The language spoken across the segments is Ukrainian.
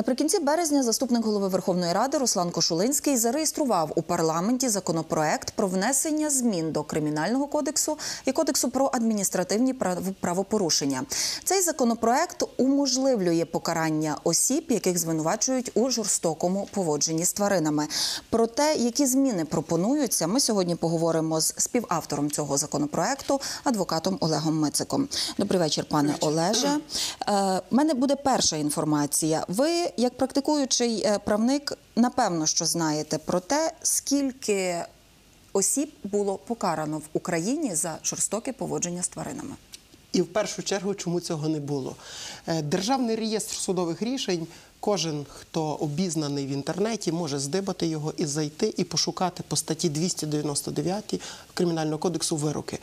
Наприкінці березня заступник голови Верховної Ради Руслан Кошулинський зареєстрував у парламенті законопроект про внесення змін до кримінального кодексу і кодексу про адміністративні прав- правопорушення. Цей законопроект уможливлює покарання осіб, яких звинувачують у жорстокому поводженні з тваринами. Про те, які зміни пропонуються, ми сьогодні поговоримо з співавтором цього законопроекту, адвокатом Олегом Мициком. Добрий вечір, пане Олеже. Е, в мене буде перша інформація. Ви, як практикуючий е, правник, напевно, що знаєте про те, скільки осіб було покарано в Україні за жорстоке поводження з тваринами. І в першу чергу, чому цього не було? Е, Державний реєстр судових рішень. Кожен, хто обізнаний в інтернеті, може здибати його і зайти і пошукати по статті 299 Кримінального кодексу вироки.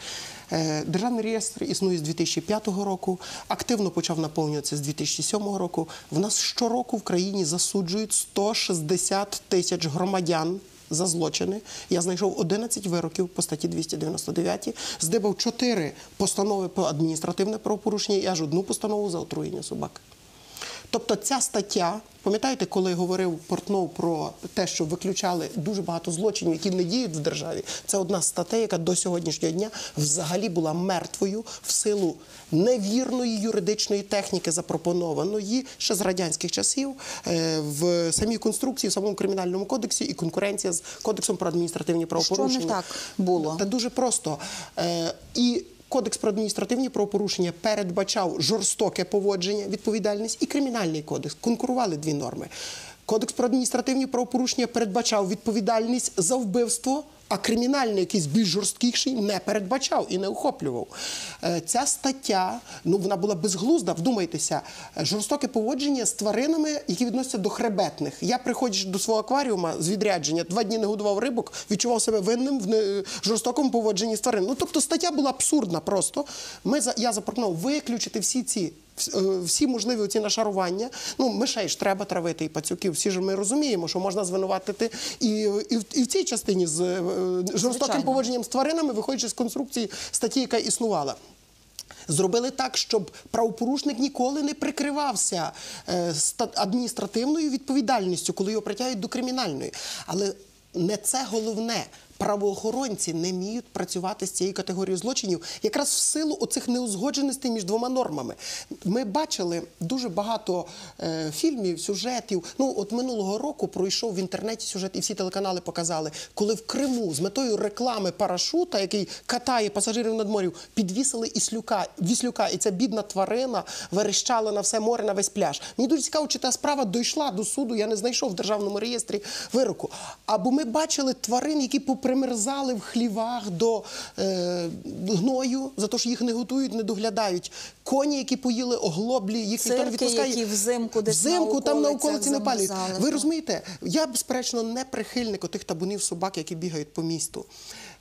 Е, Державний реєстр існує з 2005 року, активно почав наповнюватися з 2007 року. В нас щороку в країні засуджують 160 тисяч громадян за злочини. Я знайшов 11 вироків по статті 299, здибав 4 постанови по адміністративне правопорушення і аж одну постанову за отруєння собак. Тобто ця стаття, пам'ятаєте, коли говорив Портнов про те, що виключали дуже багато злочинів, які не діють в державі, це одна статей, яка до сьогоднішнього дня взагалі була мертвою в силу невірної юридичної техніки, запропонованої ще з радянських часів е, в самій конструкції, в самому кримінальному кодексі і конкуренція з кодексом про адміністративні правопорушення. Що не так було? Та дуже просто. Е, І Кодекс про адміністративні правопорушення передбачав жорстоке поводження, відповідальність і кримінальний кодекс. Конкурували дві норми. Кодекс про адміністративні правопорушення передбачав відповідальність за вбивство, а кримінальний, якийсь більш жорсткіший, не передбачав і не охоплював. Е, Ця стаття, ну вона була безглузда. Вдумайтеся, е, жорстоке поводження з тваринами, які відносяться до хребетних. Я приходячи до свого акваріума з відрядження, два дні не годував рибок, відчував себе винним в жорстокому поводженні з тваринами. Ну тобто стаття була абсурдна просто. Ми я запропонував виключити всі ці. Е, Всі можливі ці нашарування. Ну, мишей ж треба травити і пацюків. Всі ж ми розуміємо, що можна звинуватити і, і, в, і в цій частині з е, жорстоким Звичайно. поводженням з тваринами, виходячи з конструкції статті, яка існувала. Зробили так, щоб правопорушник ніколи не прикривався е, адміністративною відповідальністю, коли його притягують до кримінальної. Але не це головне. Правоохоронці не вміють працювати з цією категорією злочинів якраз в силу оцих неузгодженостей між двома нормами. Ми бачили дуже багато е, фільмів, сюжетів. Ну, от минулого року пройшов в інтернеті сюжет, і всі телеканали показали, коли в Криму з метою реклами парашута, який катає пасажирів над морем, підвісили іслюка, віслюка, і ця бідна тварина верещала на все море, на весь пляж. Мені дуже цікаво, чи та справа дійшла до суду. Я не знайшов в державному реєстрі вироку. Або ми бачили тварин, які попримерзали в хлівах до е, гною за те, що їх не готують, не доглядають. Коні, які поїли оглоблі, їх ніхто не відпускає. які взимку десь на там на околиці не палять. Ви розумієте, я безперечно не прихильник тих табунів собак, які бігають по місту.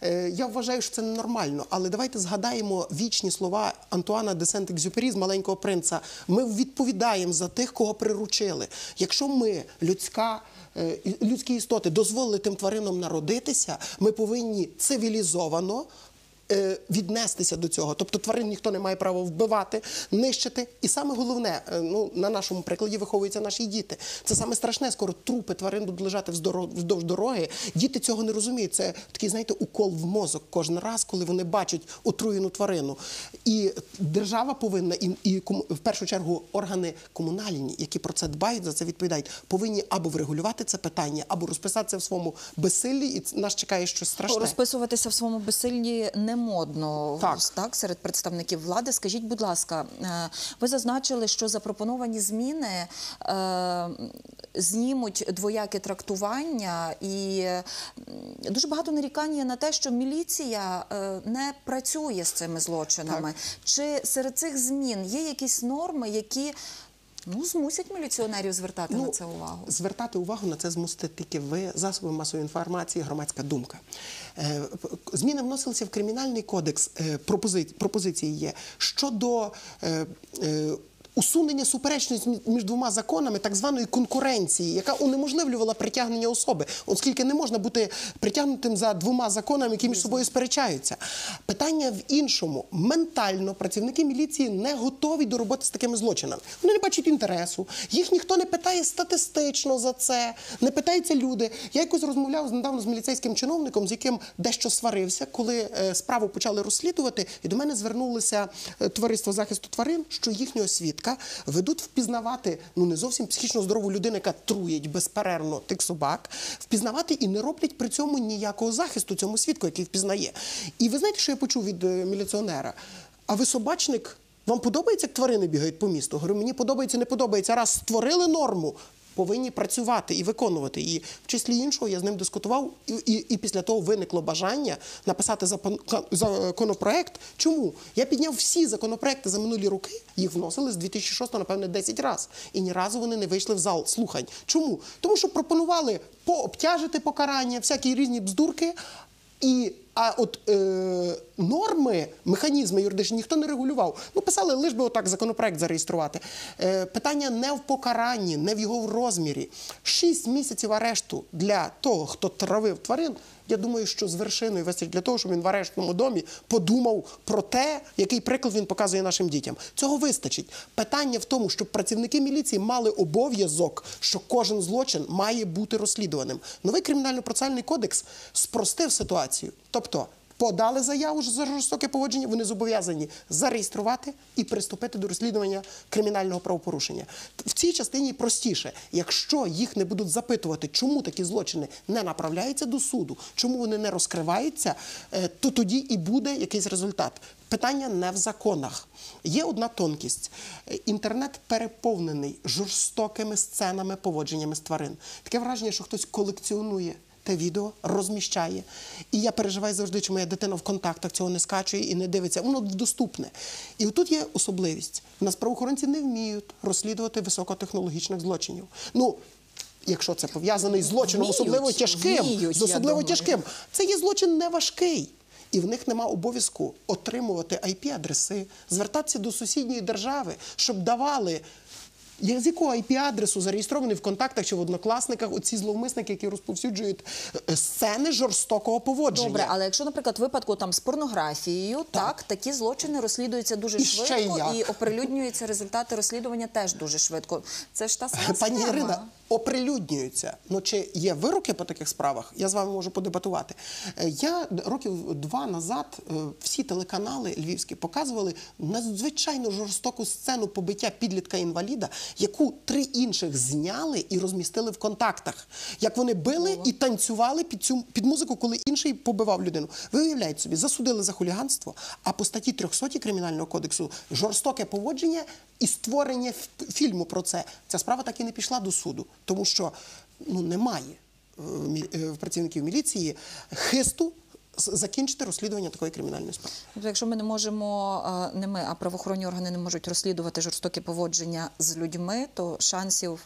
Е, Я вважаю, що це ненормально, але давайте згадаємо вічні слова Антуана де Сент-Екзюпері з маленького принца. Ми відповідаємо за тих, кого приручили. Якщо ми людська. е, Людські істоти дозволили тим тваринам народитися, ми повинні цивілізовано віднестися до цього. Тобто тварин ніхто не має права вбивати, нищити. І саме головне, е, ну на нашому прикладі виховуються наші діти. Це саме страшне. Скоро трупи тварин будуть лежати вздовж дороги. Діти цього не розуміють. Це такий, знаєте, укол в мозок кожен раз, коли вони бачать отруєну тварину. І держава повинна і, і в першу чергу органи комунальні, які про це дбають, за це відповідають, повинні або врегулювати це питання, або розписатися в своєму безсиллі, і нас чекає щось страшне. Розписуватися в своєму безсиллі не модно Так. серед представників влади. Скажіть, будь ласка, е, ви зазначили, що запропоновані зміни е, знімуть двояке трактування, і дуже багато нарікань є на те, що міліція е, не працює з цими злочинами. Чи серед цих змін є якісь норми, які ну змусять міліціонерів звертати на це увагу? Звертати увагу на це змусити тільки ви, засоби масової інформації, громадська думка. Е, Зміни вносилися в кримінальний кодекс. е, Пропозиції є щодо. Усунення суперечності між двома законами так званої конкуренції, яка унеможливлювала притягнення особи, оскільки не можна бути притягнутим за двома законами, які між собою сперечаються. Питання в іншому: ментально працівники міліції не готові до роботи з такими злочинами. Вони не бачать інтересу, їх ніхто не питає статистично за це, не питаються люди. Я якось розмовляв недавно з міліцейським чиновником, з яким дещо сварився, коли е, справу почали розслідувати, і до мене звернулося е, товариство захисту тварин, що їхнього свідка ведуть впізнавати ну не зовсім психічно здорову людину, яка труїть безперервно тих собак, впізнавати і не роблять при цьому ніякого захисту цьому свідку, який впізнає. І ви знаєте, що я почув від е, міліціонера? А ви собачник? Вам подобається, як тварини бігають по місту? Говорю, мені подобається, не подобається. Раз створили норму, повинні працювати і виконувати її. В числі іншого я з ним дискутував, і, і, і після того виникло бажання написати законопроект. Чому? Я підняв всі законопроекти за минулі роки, їх вносили з 2006, напевне, 10 разів. І ні разу вони не вийшли в зал слухань. Чому? Тому що пропонували пообтяжити покарання, всякі різні бздурки. І а от е, норми, механізми юридичні ніхто не регулював. Ну писали, лиш би отак законопроект зареєструвати. Е, питання не в покаранні, не в його розмірі. Шість місяців арешту для того, хто травив тварин. Я думаю, що з вершиною вистачить для того, щоб він в арештному домі подумав про те, який приклад він показує нашим дітям. Цього вистачить. Питання в тому, щоб працівники міліції мали обов'язок, що кожен злочин має бути розслідуваним. Новий кримінально-процесуальний кодекс спростив ситуацію. Тобто подали заяву за жорстоке поводження, вони зобов'язані зареєструвати і приступити до розслідування кримінального правопорушення. В цій частині простіше, якщо їх не будуть запитувати, чому такі злочини не направляються до суду, чому вони не розкриваються, е, то тоді і буде якийсь результат. Питання не в законах. Є одна тонкість. Інтернет переповнений жорстокими сценами поводженнями з тварин. Таке враження, що хтось колекціонує те відео розміщає. І я переживаю завжди, чи моя дитина в контактах цього не скачує і не дивиться. Воно доступне. І отут є особливість. У нас правоохоронці не вміють розслідувати високотехнологічних злочинів. Ну, якщо це пов'язаний з злочином, Вміють, особливо тяжким, вміють, з особливо тяжким, це є злочин не важкий. І в них нема обов'язку отримувати IP-адреси, звертатися до сусідньої держави, щоб давали. З якого IP-адресу зареєстрований в контактах чи в однокласниках оці зловмисники, які розповсюджують е, сцени жорстокого поводження. Добре, але якщо, наприклад, в випадку там з порнографією, так, такі злочини розслідуються дуже І швидко і оприлюднюються результати розслідування теж дуже швидко. Це ж та сама Пані. Ірина, оприлюднюються. Ну чи є вироки по таких справах? Я з вами можу подебатувати. Е, Я років два назад е, всі телеканали львівські показували надзвичайно жорстоку сцену побиття підлітка інваліда, яку три інших зняли і розмістили в контактах. Як вони били і танцювали під цю під музику, коли інший побивав людину. Ви уявляєте собі, засудили за хуліганство, а по статті 300 кримінального кодексу жорстоке поводження і створення фільму про це. Ця справа так і не пішла до суду, тому що ну немає е, е, в працівників міліції хисту закінчити розслідування такої кримінальної справи. Тобто, якщо ми не можемо, е, не ми, а правоохоронні органи не можуть розслідувати жорстокі поводження з людьми, то шансів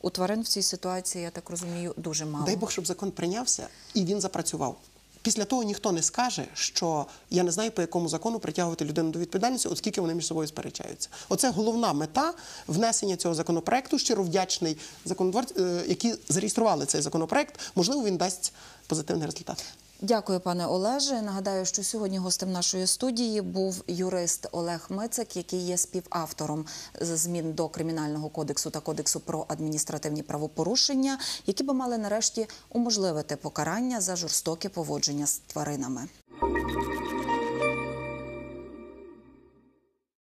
у тварин в цій ситуації, я так розумію, дуже мало. Дай Бог, щоб закон прийнявся і він запрацював. Після того ніхто не скаже, що я не знаю, по якому закону притягувати людину до відповідальності, оскільки вони між собою сперечаються. Оце головна мета внесення цього законопроекту. Щиро вдячний законотворцям, е, які зареєстрували цей законопроект. Можливо, він дасть позитивний результат. Дякую, пане Олеже. Нагадаю, що сьогодні гостем нашої студії був юрист Олег Мицик, який є співавтором змін до кримінального кодексу та кодексу про адміністративні правопорушення, які би мали нарешті уможливити покарання за жорстоке поводження з тваринами.